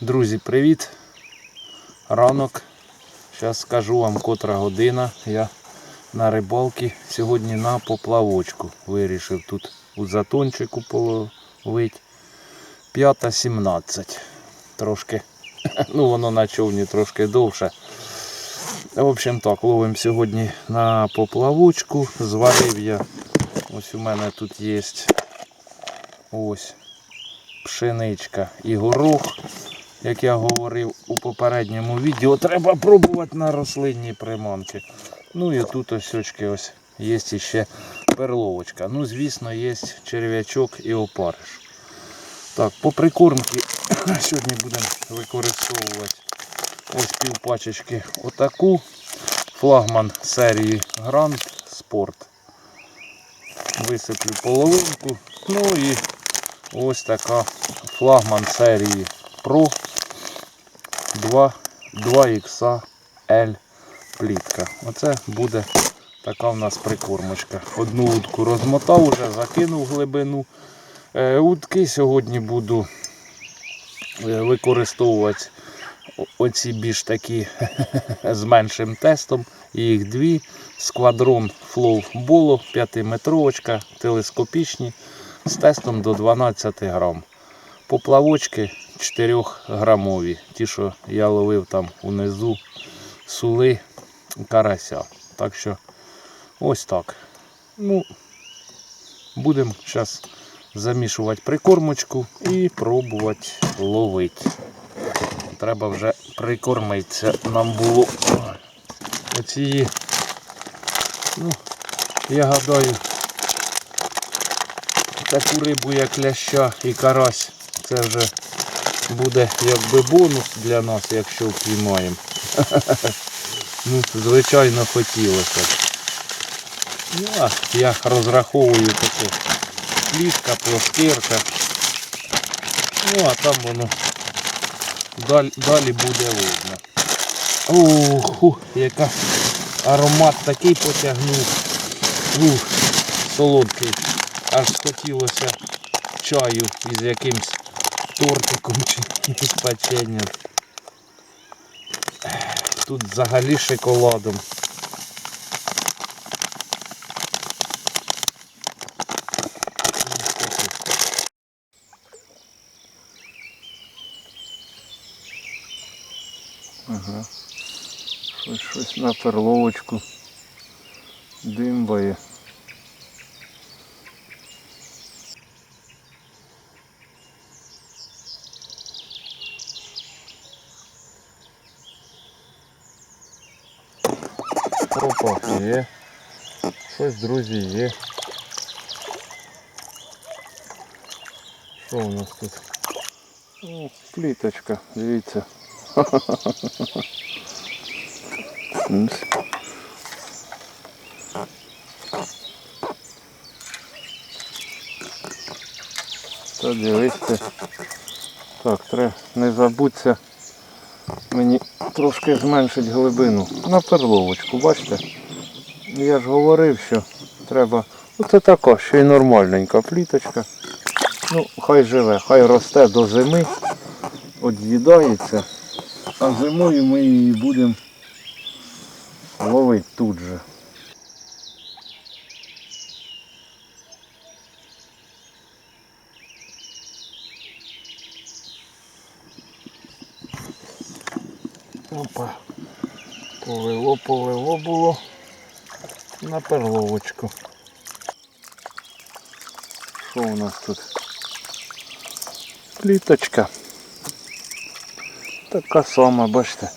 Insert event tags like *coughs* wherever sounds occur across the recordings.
Друзі, привіт! Ранок. Зараз скажу вам котра година. Я на рибалці сьогодні на поплавочку. Вирішив тут у затончику половити. 5.17. Трошки, *laughs* ну воно на човні трошки довше. В общем так, ловимо сьогодні на поплавочку. Зварив я. Ось у мене тут є ось пшеничка і горох. Як я говорив у попередньому відео, треба пробувати на рослинні приманки. Ну і тут ось очки ось є ще перловочка. Ну, звісно, є черв'ячок і опариш. Так, по прикормці *coughs* сьогодні будемо використовувати ось пів пачечки отаку. Флагман серії Grand Sport. Висиплю половинку. Ну і ось така флагман серії Pro 2, 2XL плітка. Оце буде така в нас прикормочка. Одну утку розмотав, вже закинув глибину. Е, Утки сьогодні буду е, використовувати оці більш такі *laughs* з меншим тестом. Їх дві. Сквадрон Flow Bolo 5-метровочка, телескопічні з тестом до 12 грам. Поплавочки 4 грамові. Ті, що я ловив там унизу сули карася. Так що ось так. Ну, будемо зараз замішувати прикормочку і пробувати ловити. Треба вже прикормитися нам було. Оці, ну, я гадаю, таку рибу, як ляща і карась, це вже буде якби бонус для нас, якщо впіймаємо. *laughs* Ну, звичайно, хотілося. Ну, я розраховую таку плітка, плоскирка. Ну, а там воно далі, далі буде видно. Оху, яка аромат такий потягнув. Ух, солодкий. Аж хотілося чаю із якимсь тортиком чи з печенням. Тут взагалі шоколадом. Ага. Щось, щось на перловочку димбає. Опа, є. Щось, друзі, є. Що у нас тут? О, пліточка, дивіться. Та дивись. Так, треба не забудься мені трошки зменшити глибину. На перловочку, бачите? Я ж говорив, що треба. Оце така, ще й нормальненька пліточка. Ну, хай живе, хай росте до зими, од'їдається, а зимою ми її будемо ловити тут же. Опа. Повело, було на перловочку. Що у нас тут? Пліточка. Така сама, бачите.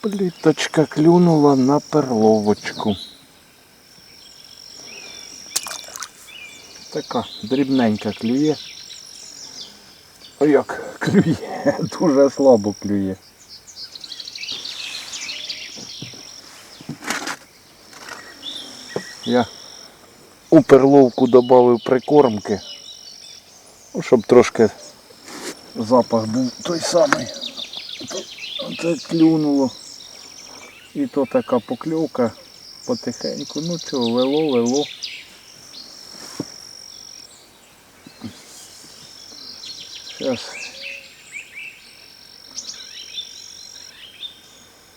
Пліточка клюнула на перловочку. Така дрібненька клює. О, як клює, *laughs* дуже слабо клює. Я у перловку додав прикормки, ну, щоб трошки запах був той самий. Це клюнуло. І то така покльовка потихеньку. Ну чого, вело, вело. Зараз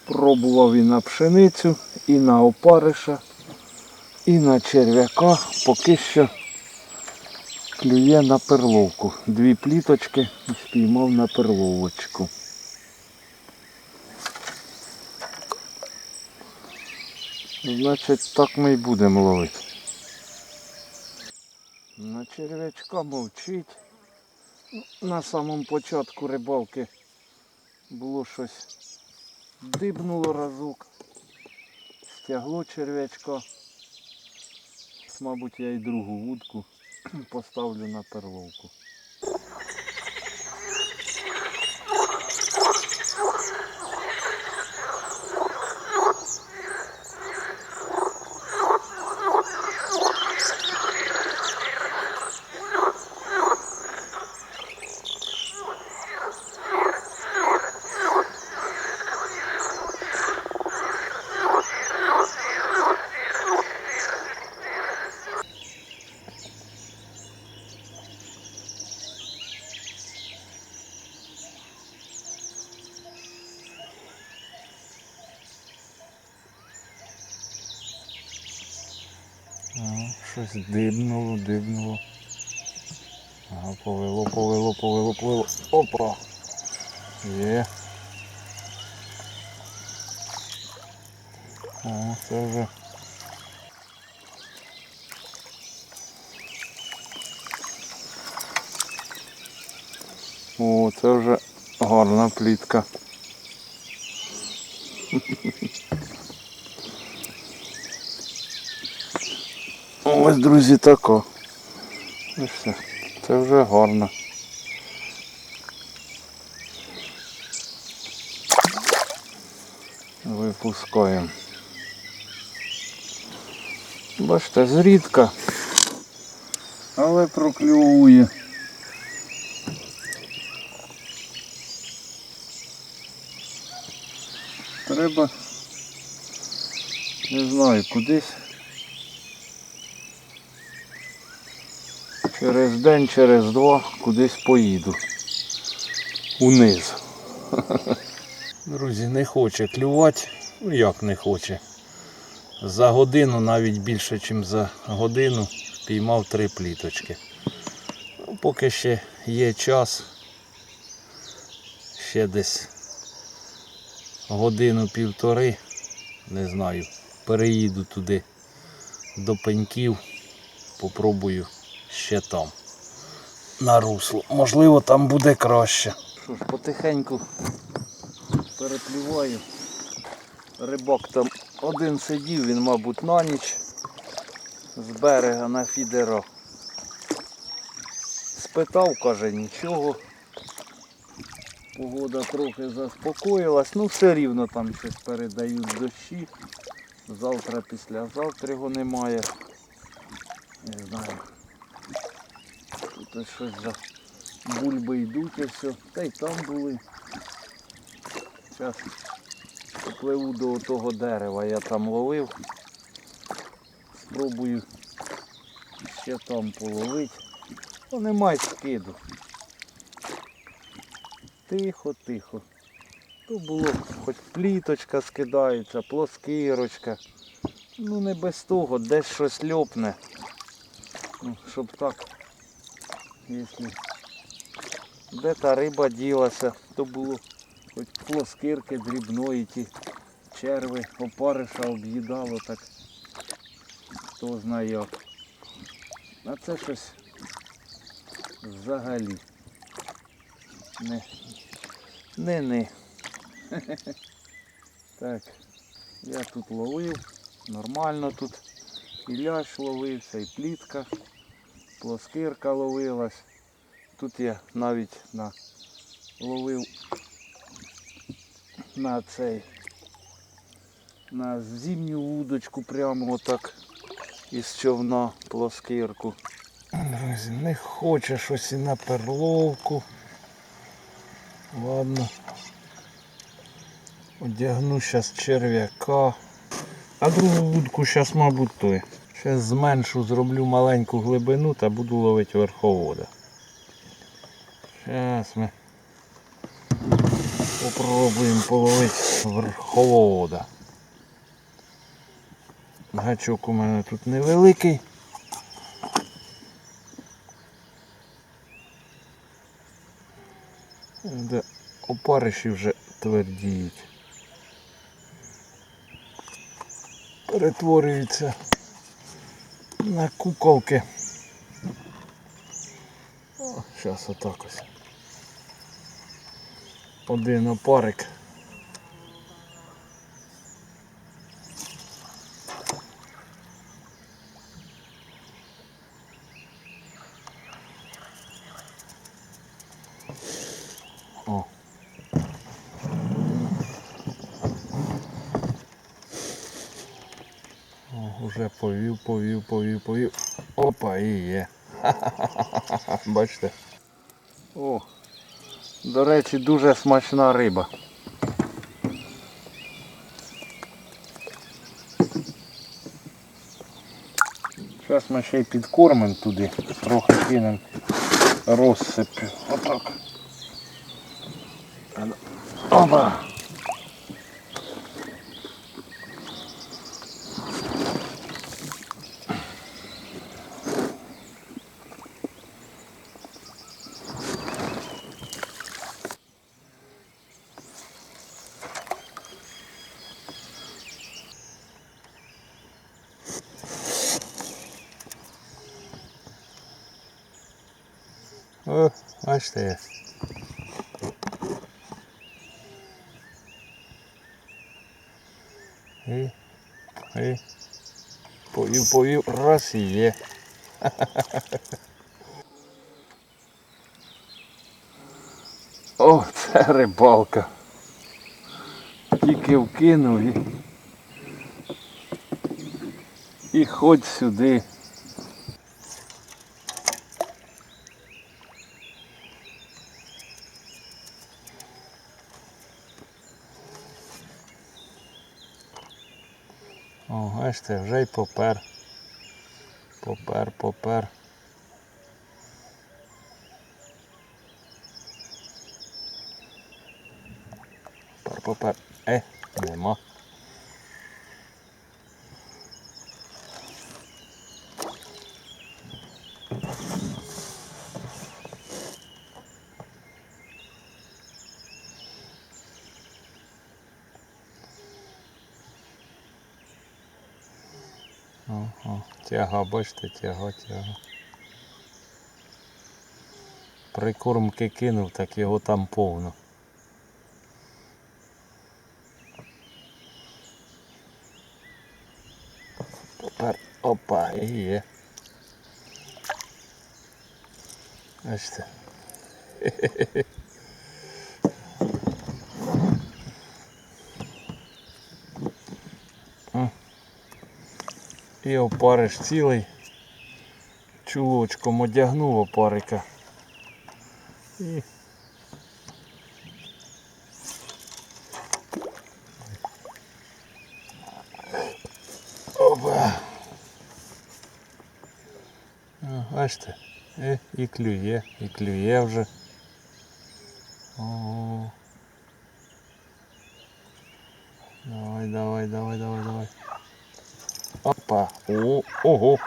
пробував і на пшеницю, і на опариша, і на черв'яка. Поки що клює на перловку. Дві пліточки спіймав на перловочку. Значить, так ми й будемо ловити. На черв'ячка мовчить. На самому початку рибалки було щось дибнуло разок, стягло черв'ячка. Мабуть, я і другу вудку *clears throat* поставлю на перловку. Ага, щось дибнуло, дибнуло. Ага, повело, повело, повело, повело. Опа! Є. О, це вже. О, це вже гарна плітка. Ось, друзі, тако. Ось все. Це вже гарно. Випускаємо. Бачите, зрідка, але прокльовує. Треба, не знаю, кудись Через день, через два кудись поїду. Униз. Друзі, не хоче клювати. Ну як не хоче. За годину, навіть більше, ніж за годину, впіймав три пліточки. Ну, поки ще є час. Ще десь годину-півтори, не знаю, переїду туди до пеньків, попробую ще там. На русло. Можливо, там буде краще. Що ж, потихеньку перепліваю. Рибак там один сидів, він, мабуть, на ніч з берега на фідера. Спитав, каже, нічого. Погода трохи заспокоїлась, ну все рівно там щось передають дощі. Завтра, післязавтра його немає. Не знаю. Тут щось за бульби йдуть і все. Та й там були. Зараз попливу до того дерева, я там ловив. Спробую ще там половити. Ну немає скиду. Тихо, тихо. То було хоч пліточка скидається, плоскирочка. Ну не без того, десь щось льопне. Ну, щоб так Якщо де та риба ділася, то було хоч плоскирки дрібної, ті черви, опариша об'їдало так. Хто знає як. А це щось взагалі. Не. Не не. *laughs* Так, я тут ловив, нормально тут і лящ ловився, і плітка плоскирка ловилась. Тут я навіть на, ловив на цей на зимню вудочку прямо отак із човна плоскирку. Друзі, не хоче щось і на перловку. Ладно. Одягну зараз черв'яка. А другу вудку зараз, мабуть, той. Ще зменшу, зроблю маленьку глибину та буду ловити верховода. Зараз ми попробуємо половити верховода. Гачок у мене тут невеликий. Де опариші вже твердіють. Перетворюються на куколки. О, зараз отак ось. Один опарик. О. О, уже повів, повів. Опа, і є. *laughs* Бачите? О, до речі, дуже смачна риба. Зараз ми ще й підкормимо туди, трохи кинемо розсипів. Отак. Опа! О, як. І, і, повів, повів, раз і є. О, це рибалка. Тільки вкинув і, і ходь сюди. Бачите, вже й попер. Попер, попер. Попер, попер. Е, нема. Ага, тяга, бачите, тяга, тяга. Прикормки кинув, так його там повно. Тепер опа, і є. Бачите. *laughs* І опариш цілий. Чулочком одягнув опарика. І Опа. О, бачите, і, і клює, і клює вже. О. Давай, давай, давай, давай, давай. Опа. О, ого.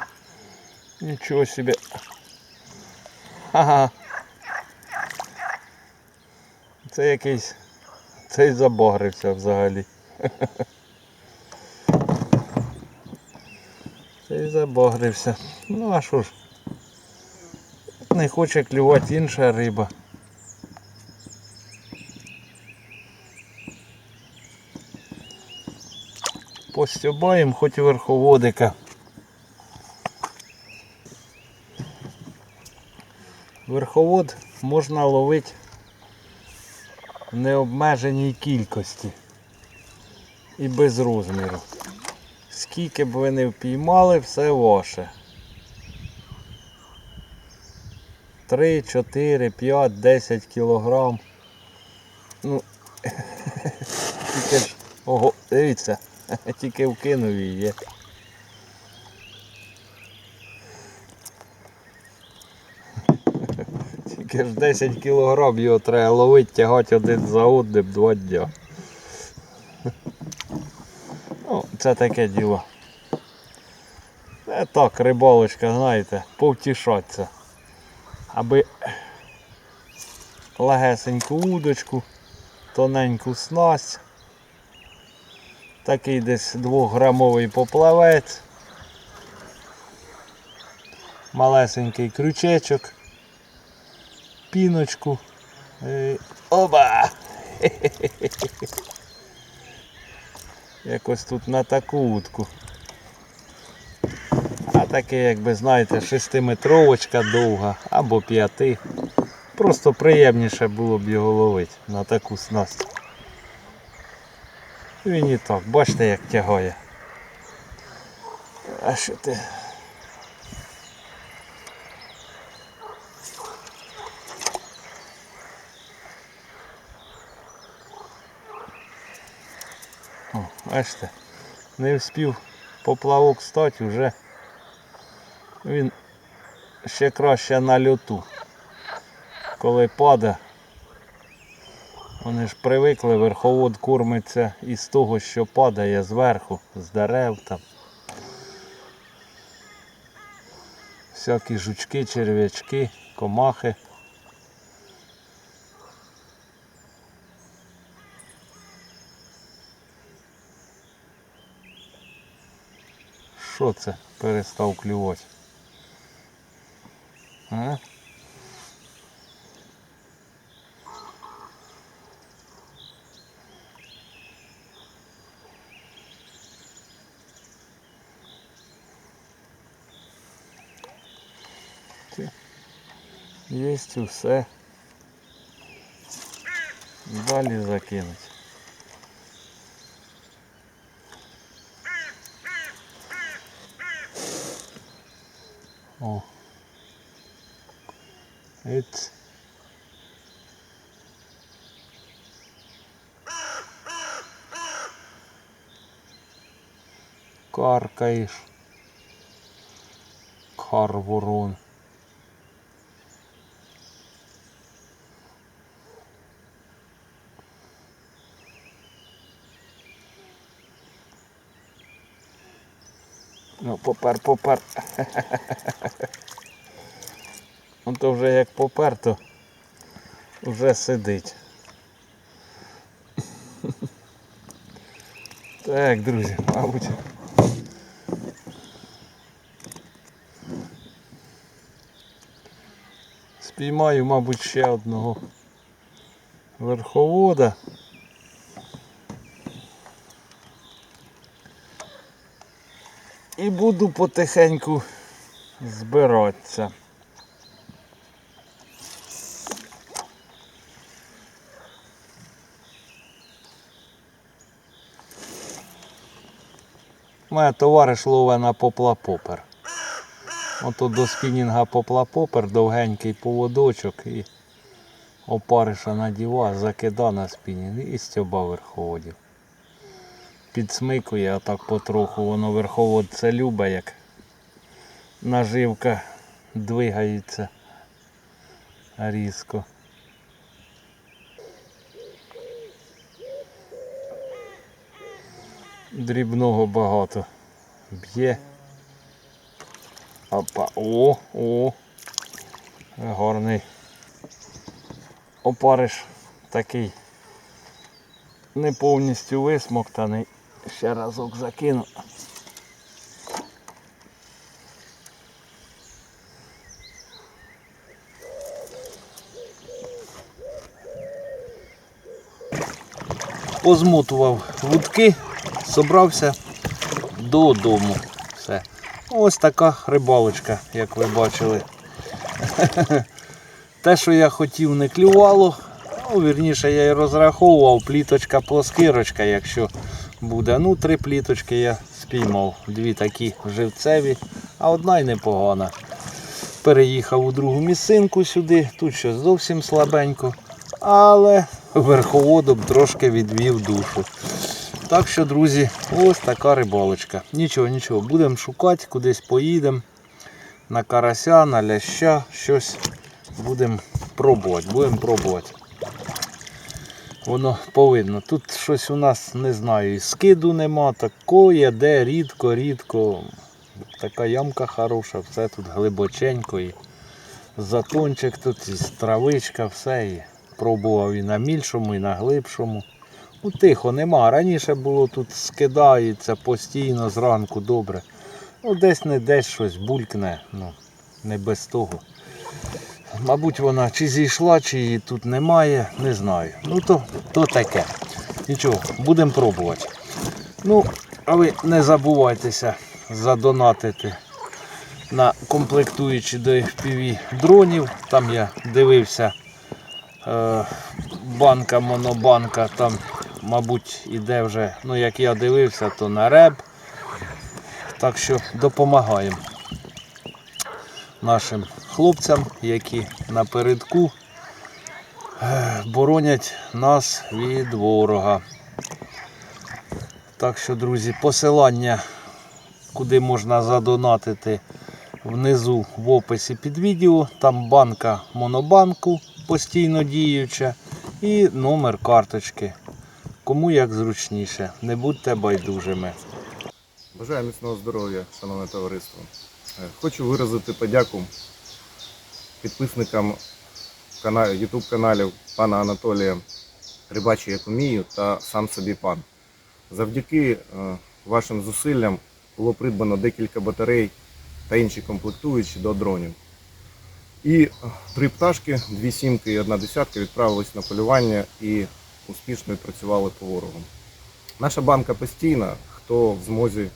Ничего себе. Ага. Це якийсь. Цей забагрився взагалі. Цей забагрився. Ну а що ж? Не хоче клювати інша риба. Постюбаємо хоч верховодика. Верховод можна ловити в необмеженій кількості і без розміру. Скільки б ви не впіймали, все ваше. 3, 4, 5, 10 кілограм. Ну, *laughs* тільки ж, ого, дивіться, *laughs* тільки вкинув її. Тільки ж 10 кілограм його треба ловити, тягати один за одним два дня. Ну, це таке діло. Це так, рибалочка, знаєте, повтішатися. Аби легесеньку удочку, тоненьку снасть. Такий десь двохграмовий поплавець. Малесенький крючечок. Піночку. І... Оба! Якось тут на таку утку. А таке, якби знаєте, шестиметровочка довга або п'яти. Просто приємніше було б його ловити на таку снасть. Він і так, бачите, як тягає. А що ти? Бачите, не вспів поплавок стати, вже він ще краще на льоту. Коли падає, вони ж привикли, верховод кормиться із того, що падає зверху, з дерев там. Всякі жучки, черв'ячки, комахи. Що це перестав клювати? А? Єсть усе. Далі закинуть. It's Каркаєш. Карворон. Ну, попер, попер. Он то вже як попер, то вже сидить. Так, друзі, мабуть. Спіймаю, мабуть, ще одного верховода. І буду потихеньку збиратися. Моя товариш лове на попла-попер. Ото до спінінга попла-попер, довгенький поводочок і опариша надіва, закида на спінінг і стьоба верховодів. Підсмикує, а так потроху воно верховод це любе, як наживка двигається різко. Дрібного багато б'є. Опа, о, о, гарний опариш такий не повністю висмоктаний. Ще разок закину. Позмотував вудки, собрався додому. Все. Ось така рибалочка, як ви бачили. *laughs* Те, що я хотів, не клювало. Ну, вірніше, я і розраховував, пліточка плоскирочка, якщо буде. Ну, три пліточки я спіймав. Дві такі живцеві, а одна й непогана. Переїхав у другу місцинку сюди, тут щось зовсім слабенько, але верховодом трошки відвів душу. Так що, друзі, ось така рибалочка. Нічого, нічого, будемо шукати, кудись поїдемо. На карася, на ляща, щось будемо пробувати, будемо пробувати. Воно повинно. Тут щось у нас не знаю, і скиду нема, такое, де рідко, рідко. Така ямка хороша, все тут глибоченько. І затончик тут, і травичка, все. І пробував і на мільшому, і на глибшому. Ну, тихо, нема. Раніше було тут скидається постійно зранку добре. Ну, десь не десь щось булькне, ну, не без того. Мабуть, вона чи зійшла, чи її тут немає, не знаю. Ну то, то таке. Нічого, будемо пробувати. Ну, а ви не забувайтеся задонатити на комплектуючі до FPV дронів. Там я дивився е, банка, монобанка, там, мабуть, іде вже, ну як я дивився, то на реб. Так що допомагаємо нашим хлопцям, які напередку е, боронять нас від ворога. Так що, друзі, посилання, куди можна задонатити внизу в описі під відео. Там банка монобанку постійно діюча і номер карточки. Кому як зручніше. Не будьте байдужими. Бажаю міцного здоров'я, шановне товариство. Е, Хочу виразити подяку підписникам YouTube каналів пана Анатолія Рибачі як умію та сам собі пан. Завдяки е, вашим зусиллям було придбано декілька батарей та інші комплектуючі до дронів. І три пташки, дві сімки і одна десятка відправились на полювання і успішно відпрацювали по ворогу. Наша банка постійна, хто в змозі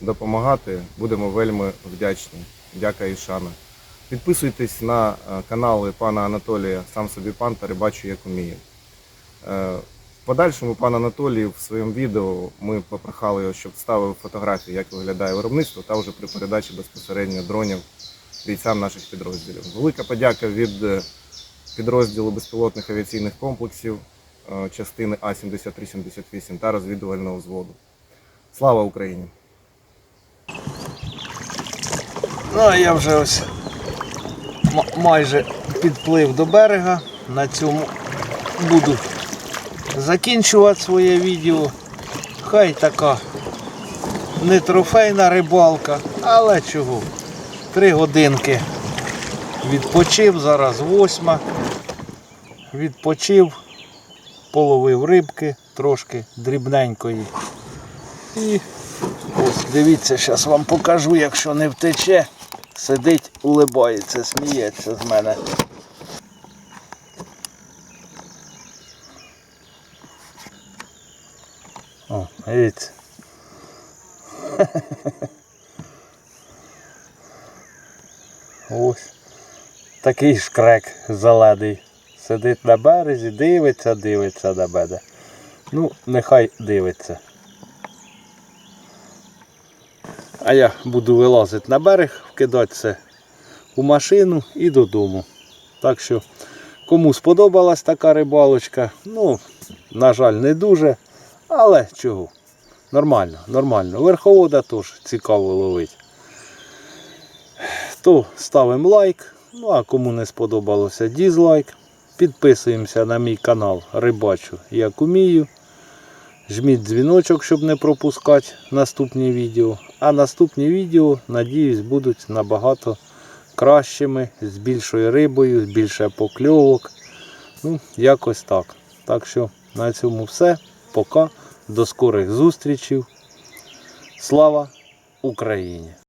допомагати, будемо вельми вдячні. Дяка і шана. Підписуйтесь на е, канали пана Анатолія, сам собі пан та рибачу як уміє. Е, В подальшому пан Анатолій в своєму відео ми попрохали його, щоб ставив фотографії, як виглядає виробництво, та вже при передачі безпосередньо дронів бійцям наших підрозділів. Велика подяка від е, підрозділу безпілотних авіаційних комплексів частини А-7378 та розвідувального взводу. Слава Україні! Ну, а я вже ось майже підплив до берега. На цьому буду закінчувати своє відео. Хай така не трофейна рибалка, але чого. Три годинки відпочив, зараз восьма. Відпочив, половив рибки трошки дрібненької. І Ось дивіться, зараз вам покажу, якщо не втече. Сидить, улибається, сміється з мене. О, дивіться. *laughs* Ось. Такий шкрек заледий. Сидить на березі, дивиться, дивиться на мене. Ну, нехай дивиться. А я буду вилазити на берег, вкидати це у машину і додому. Так що, кому сподобалась така рибалочка, ну, на жаль, не дуже. Але чого? Нормально, нормально. Верховода теж цікаво ловить. То ставимо лайк. Ну а кому не сподобалося дізлайк. Підписуємося на мій канал Рибачу як умію. Жміть дзвіночок, щоб не пропускати наступні відео. А наступні відео, надіюсь, будуть набагато кращими, з більшою рибою, з більше покльовок. Ну, якось так. Так що на цьому все. Пока. До скорих зустрічей. Слава Україні!